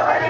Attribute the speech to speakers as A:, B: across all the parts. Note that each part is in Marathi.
A: Nobody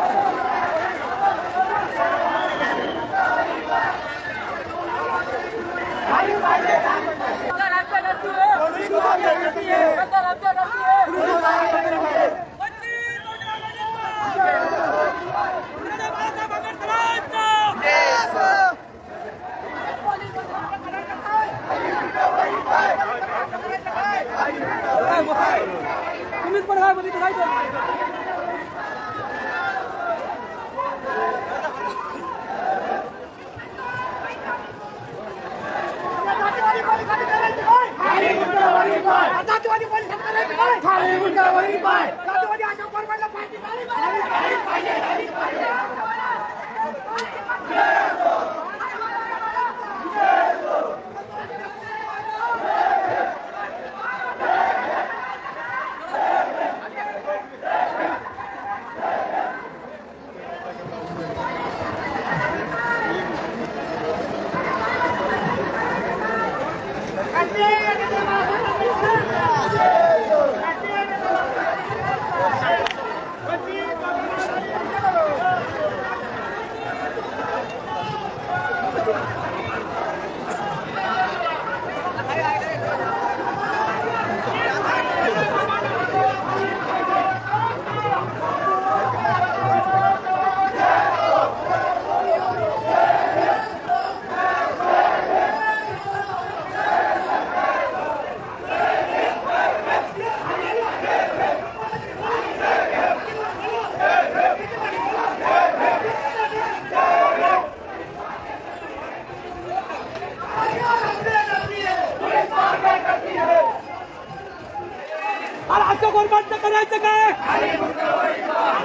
A: करायचं काय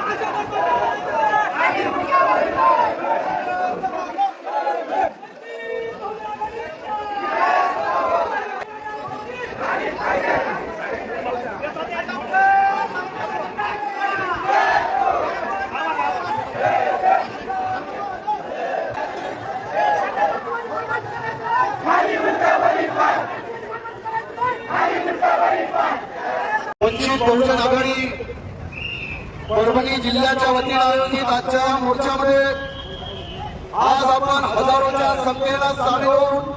B: असं कोण
C: वंचित बहुजन आघाडी परभणी जिल्ह्याच्या वतीनं आयोजित आजच्या मोर्चामध्ये आज आपण हजारोच्या संख्येला सामील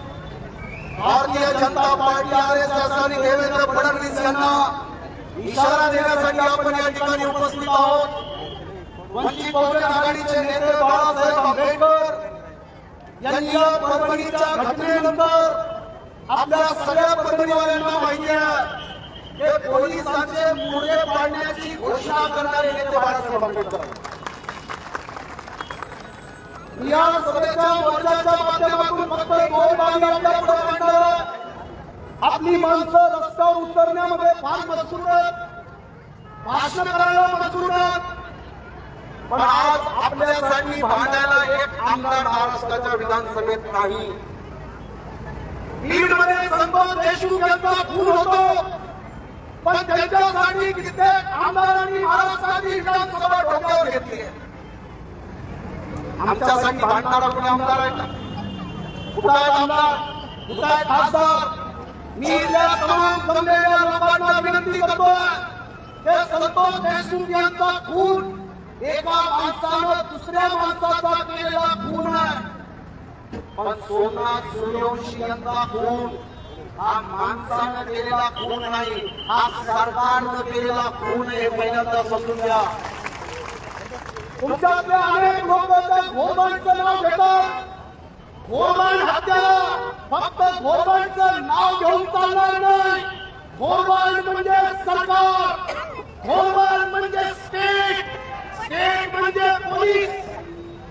C: Bharatiya Janata Party R S S आणि देवेंद्र फडणवीस यांना इशारा देण्यासाठी आपण या ठिकाणी उपस्थित आहोत. वंचित बहुजन आघाडीचे नेते बाळासाहेब आंबेडकर यांनी या परभणीच्या घटनेनंतर आपल्या सगळ्या परभणीवाल्यांना माहिती आहे. हे पोलिसांचे मुळे पाडण्याची घोषणा करणारे नेते बाळासाहेब आंबेडकर. या सभेच्या मोर्चाच्या माध्यमातून फक्त दोन बाबी आपल्या मांडणार आपली माणसं रस्त्यावर उतरण्यामध्ये फार मजबूर भाषण करायला मजबूर पण आज आपल्यासाठी भांडायला एक आमदार महाराष्ट्राच्या विधानसभेत नाही. बीडमध्ये संतोष देशमुख यांचा खून होतो. पण त्यांच्यासाठी कित्येक आमदारांनी महाराष्ट्राची विधानसभा डोक्यावर घेतली आमच्यासाठी भांडणारा कोणी आमदार आहे का? कुठं आहेत आमदार? कुठं आहे खासदार? मी या तमाम जमलेल्या लोकांना विनंती करतो हे संतोष देशमुख यांचा खून एका माणसानं दुसऱ्या माणसाचा केलेला खून आहे. पण सोना सूर्यवंशी यांचा खून हा माणसानं केलेला खून नाही हा सरकारनं केलेला खून आहे हे पहिल्यांदा समजून घ्या. तुमच्यातले अनेक लोक त्या नाव घेतात. घोरबाण हत्या फक्त घोरबांचं नाव घेऊन चालणार नाही. घोरबाण म्हणजे सरकार घोरबाण म्हणजे स्टेट स्टेट म्हणजे पोलीस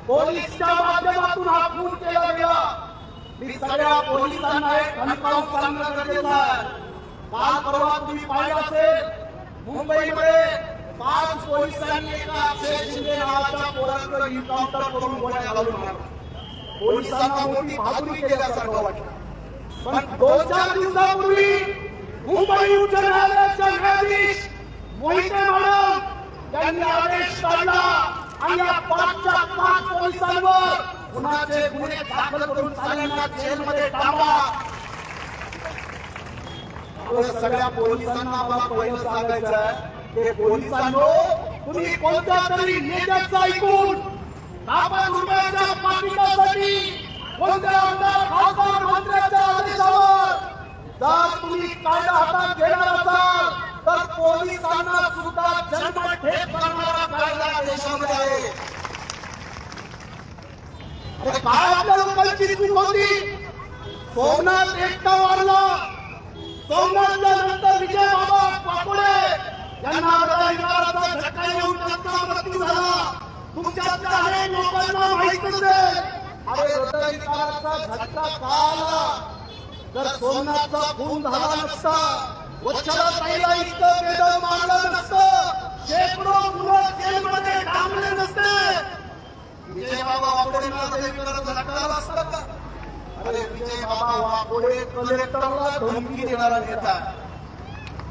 C: पोलीसच्या माध्यमातून हा खून केला गेला. मी सगळ्या पोलिसांना एक ठणकावून सांगणं गरजेचं आहे काल परवा तुम्ही पाहिलं असेल मुंबईमध्ये पाच पोलिसांनी एका अक्षय शिंदे नावाच्या पोराचं एन्काउंटर करून गोळ्या घालून मारला पोलिसांना मोठी बहादुरी केल्यासारखं वाटतं पण दोन चार दिवसापूर्वी मुंबई उच्च न्यायालयाच्या न्यायाधीश मोहिते मॅडम त्यांनी आदेश काढला आणि या पाचच्या पाच पोलिसांवर गुन्ह्याचे गुन्हे दाखल करून सगळ्यांना जेलमध्ये टांबा सगळ्या पोलिसांना मला पहिलं सांगायचं आहे पोलिसांनो तुम्ही कोणत्या तरी नेत्याचं ऐकून रुपयाच्या पाकिटासाठी कोणत्या आमदार खासदार मंत्र्याच्या आदेशावर जर तुम्ही कायदा हातात घेणार असाल तर पोलिसांना सुद्धा करणारा कायदा देशामध्ये आहे. काय आपल्या लोकांची चूक होती? सोमनाथ एकटा वाढला सोमनाथच्या नंतर विजय बाबा पाकोडे यांना हृदयविकाराचा झटका येऊन त्यांचा मृत्यू झाला. तुमच्यातल्या अनेक लोकांना माहीत नसेल. अरे हृदयविकाराचा झटका का आला? जर सोमनाथचा खून झाला नसता वच्छला ताईला इतकं बेदम मारलं नसतं. शेकडो मुलं जेलमध्ये डांबले नसते. विजय बाबा वाकोडेंना का? अरे विजय बाबा वाकोडे कलेक्टरला धमकी देणारा नेता.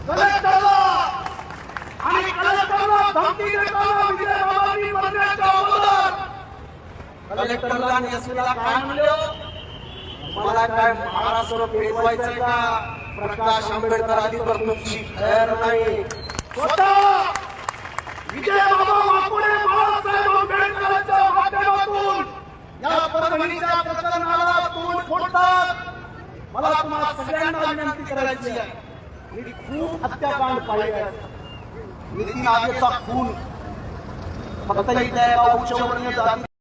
C: कलेक्टरला! आणि कलेक्टरला धमकी देताना विजय बाबांनी मरण्याच्या अगोदर कलेक्टरला काय म्हणलं? मला काय महाराष्ट्र पेटवायचं का? प्रकाश आंबेडकर आली तर तुमची खैर नाही. स्वतः विजय बाबा वाकोडे बाळासाहेब आंबेडकरांच्या माध्यमातून या प्रकरणाला तोंड फोडतात? मला तुम्हाला सगळ्यांना विनंती करायची आहे. मी खूप हत्याकांड पाहिले नितीन आगेचा खून फक्त इथे उच्चवर्णीय जाती